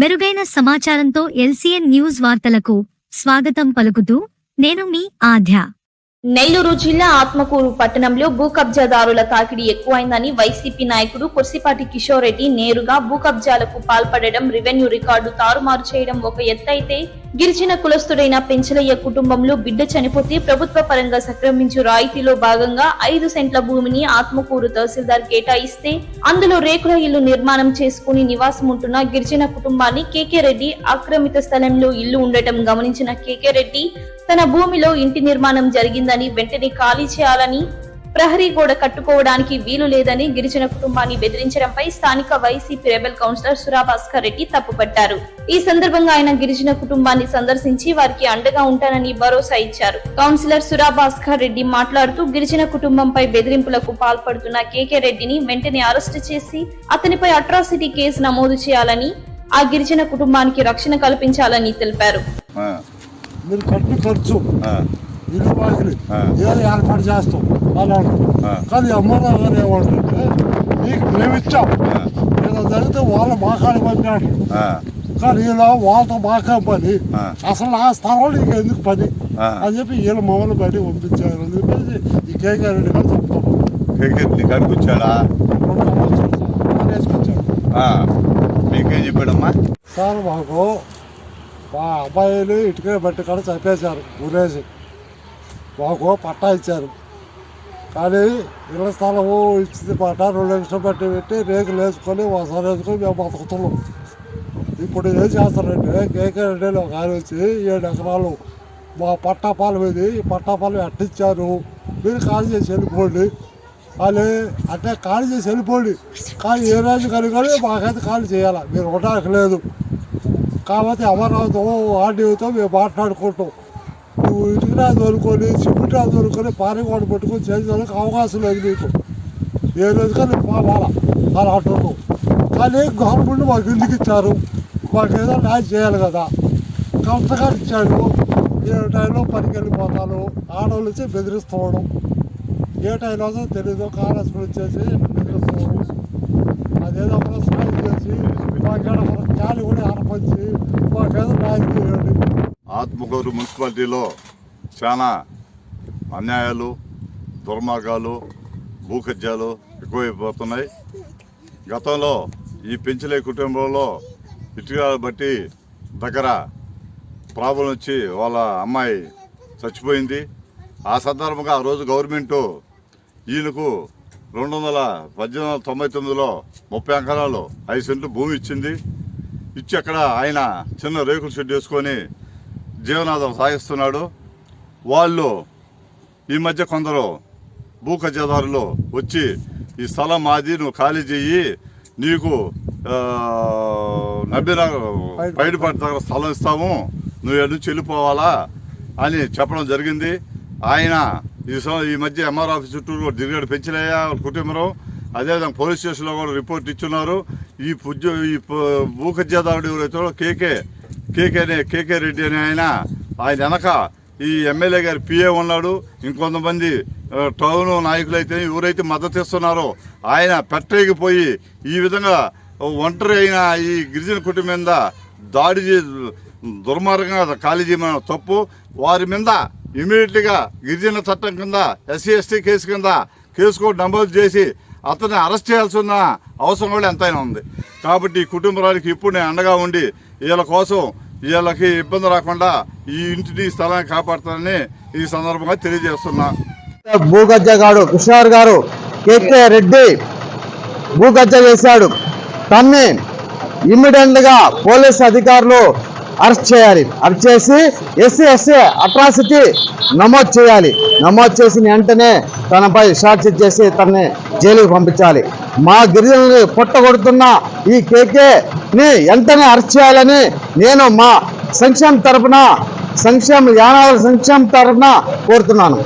మెరుగైన సమాచారంతో LCN news వార్తలకు స్వాగతం పలుకుతూ నేను మీ ఆధ్య నెల్లూరు జిల్లా ఆత్మకూరు పట్టణంలో భూ కబ్జాదారుల తాకిడి ఎక్కువైందని వైసీపీ నాయకుడు కుర్సిపాటి కిషోర్ రెడ్డి నేరుగా భూ కబ్జాలకు పాల్పడడం రెవెన్యూ రికార్డు తారుమారు చేయడం ఒక ఎత్తైతే గిరిజన కులస్తుడైన పెంచలయ్య కుటుంబంలో బిడ్డ చనిపోతే ప్రభుత్వ పరంగా సక్రమించు రాయితీలో భాగంగా ఐదు సెంట్ల భూమిని ఆత్మకూరు తహసీల్దార్ కేటాయిస్తే అందులో రేకుల ఇల్లు నిర్మాణం చేసుకుని నివాసం ఉంటున్న గిరిజన కుటుంబాన్ని కేకే రెడ్డి ఆక్రమిత స్థలంలో ఇల్లు ఉండటం గమనించిన కేకే రెడ్డి తన భూమిలో ఇంటి నిర్మాణం జరిగిందని వెంటనే ఖాళీ చేయాలని ప్రహరీ గోడ కట్టుకోవడానికి వీలు లేదని గిరిజన కుటుంబాన్ని బెదిరించడంపై స్థానిక YCP rebel councillor Surabhaskar Reddy తప్పుపట్టారు. ఈ సందర్భంగా ఆయన గిరిజన కుటుంబాన్ని సందర్శించి వారికి అండగా ఉంటానని భరోసా ఇచ్చారు. కౌన్సిలర్ సురాభాస్కర్ రెడ్డి మాట్లాడుతూ గిరిజన కుటుంబంపై బెదిరింపులకు పాల్పడుతున్న కేకే రెడ్డిని వెంటనే అరెస్టు చేసి అతనిపై అట్రాసిటీ కేసు నమోదు చేయాలని ఆ గిరిజన కుటుంబానికి రక్షణ కల్పించాలని తెలిపారు. ఆ, మీరు ఖర్చు. ఏర్పాటు చేస్తాం. ఆ. కానీ అమ్మగారు గారు ఏమంటారంటే నీకు మేము ఇచ్చాం ఏదో జరిగితే వాళ్ళు మాకాడి పని అంటారు ఆ, కానీ ఇలా వాళ్ళతో మాకే పని. అసలు ఆ స్థలం నీకు ఎందుకు పని. అని చెప్పి వీళ్ళు మమ్మల్ని బయటకు పంపించారు అని చెప్పేసి ఈ కేకే రెడ్డి గారు చెప్తాం కేకే నీ కాడికి వచ్చాడా మీకేం చెప్పాడమ్మా సార్ మాకు మా అబ్బాయిలు ఇటుకే బట్టి కూడా చంపేశారు ఊరేసి మాకు పట్టా ఇచ్చారు కానీ ఇళ్ళ స్థలము ఇచ్చింది మాట రెండు లక్షలు పెట్టి పెట్టి రేకులు వేసుకొని ఒకసారి వేసుకొని మేము బతుకుతున్నాం. ఇప్పుడు ఏం చేస్తారంటే కేకే రెడ్డి ఒక ఆయన వచ్చి ఏడు ఎకరాలు మా పట్టాపాలు మీద ఈ పట్టాపాలు అట్టించారు. మీరు ఖాళీ చేసి వెళ్ళిపోండి. అని అంటే ఖాళీ చేసి వెళ్ళిపోండి. కానీ ఏ రోజు కనుకొని మాకైతే ఖాళీ చేయాలి? మీరు ఉండడానికి లేదు. కాబట్టి అమరావతి ఆర్డీఓతో మేము మాట్లాడుకుంటాం. ఇటుకరా తోలుకొని సిమెంట్రా తోలుకొని పారిగోడ పట్టుకొని చేసేందుకు అవకాశం లేదు నీకు ఏ రోజుగా కానీ పోవాలా అలా అంటున్నావు కానీ గవర్నమెంట్ మాకు ఎందుకు ఇచ్చారు మాకు ఏదో న్యాయం చేయాలి కదా కరెక్ట్గా ఇచ్చాడు ఏ టైంలో పనికి వెళ్ళిపోతాను ఆడవాళ్ళు వచ్చి బెదిరిస్తున్నాడు ఏ టైంలో తెలియదు తెలీదు కాలేసుకుని వచ్చేసి బెదిరిస్తున్నాడు అదేదో ఒక సాయం చేసి మాకేడ మన ఖాళీ కూడా ఆరపంచి మాకేదో న్యాయం చేయండి ఆత్మకూరు మున్సిపాలిటీలో చాలా అన్యాయాలు దుర్మార్గాలు భూకజ్యాలు ఎక్కువైపోతున్నాయి. గతంలో ఈ పెంచలే కుటుంబంలో ఇటుకలు బట్టి దగ్గర ప్రాబ్లం వచ్చి వాళ్ళ అమ్మాయి చచ్చిపోయింది. ఆ సందర్భంగా ఆ రోజు గవర్నమెంటు ఈయనకు రెండు వందల పద్దెనిమిది వందల తొంభై తొమ్మిదిలో ముప్పై ఎకరాలు ఐదు సెంట్లు భూమి ఇచ్చింది. ఇచ్చి అక్కడ ఆయన చిన్న రేకుల షెడ్ వేసుకొని జీవనాధారం సాగిస్తున్నాడు. వాళ్ళు ఈ మధ్య కొందరు భూ కబ్జాదారులు వచ్చి ఈ స్థలం మాది నువ్వు ఖాళీ చెయ్యి నీకు నబ్బి నబ్బిన బయటపడి స్థలం ఇస్తాము నువ్వు ఎటు చెల్లిపోవాలా అని చెప్పడం జరిగింది. ఆయన ఈ ఈ మధ్య ఎంఆర్ ఆఫీస్ చుట్టూ తిరిగాడు పెంచలయ్య కుటుంబం అదేవిధంగా పోలీస్ స్టేషన్లో కూడా రిపోర్ట్ ఇచ్చున్నారు. ఈ పుజ్జు ఈ పు- భూ కబ్జాదారుడు ఎవరైతే కేకే కేకే అనే కేకే రెడ్డి అనే ఆయన ఆయన వెనక ఈ ఎమ్మెల్యే గారి పిఏ ఉన్నాడు. ఇంకొంతమంది టౌన్ నాయకులైతే ఎవరైతే మద్దతు ఇస్తున్నారో ఆయన పెట్టేగిపోయి ఈ విధంగా ఒంటరి అయిన ఈ గిరిజన కుటుంబం మీద దాడి దుర్మార్గంగా ఖాళీ చేయమన్న తప్పు. వారి మీద ఇమీడియట్లీగా గిరిజన చట్టం కింద ఎస్సీ ఎస్టీ కేసు కింద కేసు కూడా నమోదు చేసి అతన్ని అరెస్ట్ చేయాల్సిన అవసరం కూడా ఎంతైనా ఉంది. కాబట్టి ఈ కుటుంబానికి ఇప్పుడు నేను అండగా ఉండి వీళ్ళ కోసం వీళ్ళకి ఇబ్బంది రాకుండా ఈ ఇంటిని స్థలాన్ని కాపాడుతానని ఈ సందర్భంగా తెలియజేస్తున్నా. భూగజ్జగాడు కిషోర్ గారు కేకే రెడ్డి భూగజ్జ చేశాడు తన్ని ఇమ్మీడియట్గా పోలీస్ అధికారులు అరెస్ట్ చేయాలి. అరెస్ట్ చేసి ఎస్సీ ఎస్సీ అట్రాసిటీ నమోదు చేయాలి. నమోదు చేసిన వెంటనే తనపై షార్ట్ చేసి తనని జైలుకి పంపించాలి. మా గిరిజనులు పుట్టగొడుతున్న ఈ కేకేని వెంటనే అరెస్ట్ చేయాలని నేను మా సంక్షేమ తరపున సంక్షేమ యానాల సంక్షేమ తరపున కోరుతున్నాను.